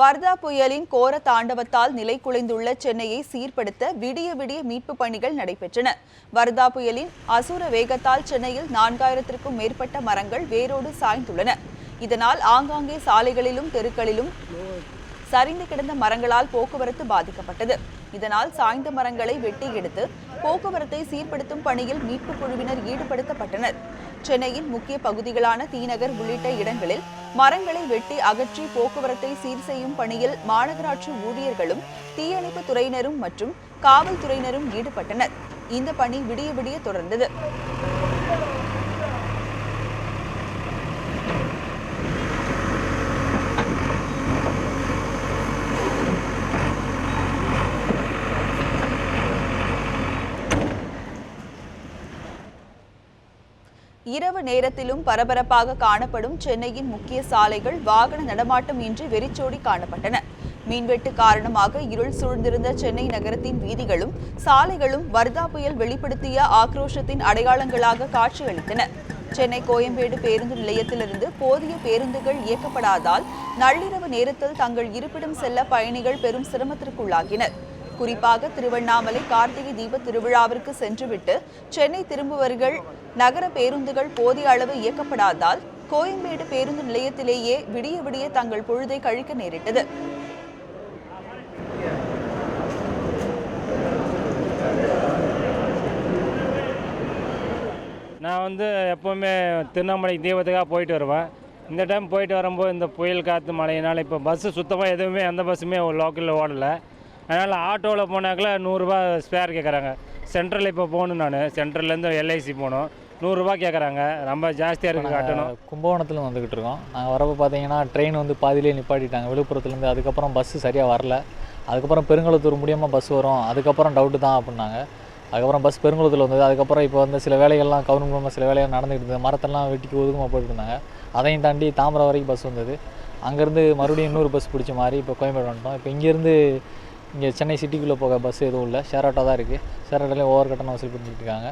வர்தா புயலின் கோர தாண்டவத்தால் நிலை குலைந்துள்ள சென்னையை சீர்படுத்த விடிய விடிய மீட்பு பணிகள் நடைபெற்றன. வர்தா புயலின் அசுர வேகத்தால் சென்னையில் நான்காயிரத்திற்கும் மேற்பட்ட மரங்கள் வேரோடு சாய்ந்துள்ளன. இதனால் ஆங்காங்கே சாலைகளிலும் தெருக்களிலும் சரிந்து கிடந்த மரங்களால் போக்குவரத்து பாதிக்கப்பட்டது. இதனால் சாய்ந்த மரங்களை வெட்டி எடுத்து போக்குவரத்தை சீர்படுத்தும் பணியில் மீட்பு குழுவினர் ஈடுபடுத்தப்பட்டனர். சென்னையின் முக்கிய பகுதிகளான தீநகர் உள்ளிட்ட இடங்களில் மரங்களை வெட்டி அகற்றி போக்குவரத்தை சீர் செய்யும் பணியில் மாநகராட்சி ஊழியர்களும் தீயணைப்பு துறையினரும் மற்றும் காவல்துறையினரும் ஈடுபட்டனர். இந்த பணி விடிய விடிய தொடர்ந்தது. இரவு நேரத்திலும் பரபரப்பாக காணப்படும் சென்னையின் முக்கிய சாலைகள் வாகன நடமாட்டம் இன்றி வெறிச்சோடி காணப்பட்டன. மீன்வெட்டு காரணமாக இருள் சூழ்ந்திருந்த சென்னை நகரத்தின் வீதிகளும் சாலைகளும் வர்தா புயல் வெளிப்படுத்திய ஆக்ரோஷத்தின் அடையாளங்களாக காட்சியளித்தன. சென்னை கோயம்பேடு பேருந்து நிலையத்திலிருந்து போதிய பேருந்துகள் இயக்கப்படாதால் நள்ளிரவு நேரத்தில் தங்கள் இருப்பிடம் செல்ல பயணிகள் பெரும் சிரமத்திற்குள்ளாகினர். குறிப்பாக திருவண்ணாமலை கார்த்திகை தீப திருவிழாவிற்கு சென்றுவிட்டு சென்னை திரும்புவர்கள் நகர பேருந்துகள் போதிய அளவு இயக்கப்படாதால் கோயம்பேடு பேருந்து நிலையத்திலேயே விடிய விடிய தங்கள் பொழுதை கழிக்க நேரிட்டது. நான் வந்து எப்போவுமே திருவண்ணாமலை தீபத்துக்காக போயிட்டு வருவேன். இந்த டைம் போயிட்டு வரும்போது இந்த புயல் காற்று மழையினால் இப்போ பஸ்ஸு சுத்தமாக எதுவுமே எந்த பஸ்ஸுமே லோக்கலில் ஓடலை. அதனால் ஆட்டோவில் போனாக்கில் நூறுரூபா ஸ்பேர் கேட்குறாங்க சென்ட்ரல் இப்போ போகணும் நான். சென்ட்ரல்லேருந்து எல்ஐசி போகணும். நூறுரூபா கேட்குறாங்க ரொம்ப ஜாஸ்தியாக இருக்குது கட்டணும். கும்பகோணத்தில் வந்துக்கிட்டு இருக்கோம். நாங்கள் வரப்போ பார்த்தீங்கன்னா ட்ரெயின் வந்து பாதியிலே நிப்பாட்டிட்டாங்க. விழுப்புரத்துலேருந்து அதுக்கப்புறம் பஸ்ஸு சரியாக வரல. அதுக்கப்புறம் பெருங்குளத்தூர் முடியாமல் பஸ் வரும். அதுக்கப்புறம் டவுட்டு தான் அப்படின்னாங்க. அதுக்கப்புறம் பஸ் பெருங்குளத்தில் வந்தது. அதுக்கப்புறம் இப்போ வந்து சில வேலைகள்லாம் கவர்மெண்ட் மூலமாக சில வேலைகள் நடந்துகிட்டு இருந்தது. மரத்தெல்லாம் வெட்டிக்கு ஒதுக்கமாக போயிட்டு இருந்தாங்க. அதையும் தாண்டி தாம்பரம் வரைக்கும் பஸ் வந்தது. அங்கேருந்து மறுபடியும் இன்னொரு பஸ் பிடிச்ச மாதிரி இப்போ கோயம்பேடு வந்துட்டோம். இப்போ இங்கேருந்து இங்கே சென்னை சிட்டிக்குள்ளே போக பஸ் எதுவும் இல்லை. ஷேர் ஆட்டோ தான் இருக்குது ஷேர் ஆட்டோலேயும் ஓவர் கட்டணம் வசூல் பண்ணிட்டு இருக்காங்க.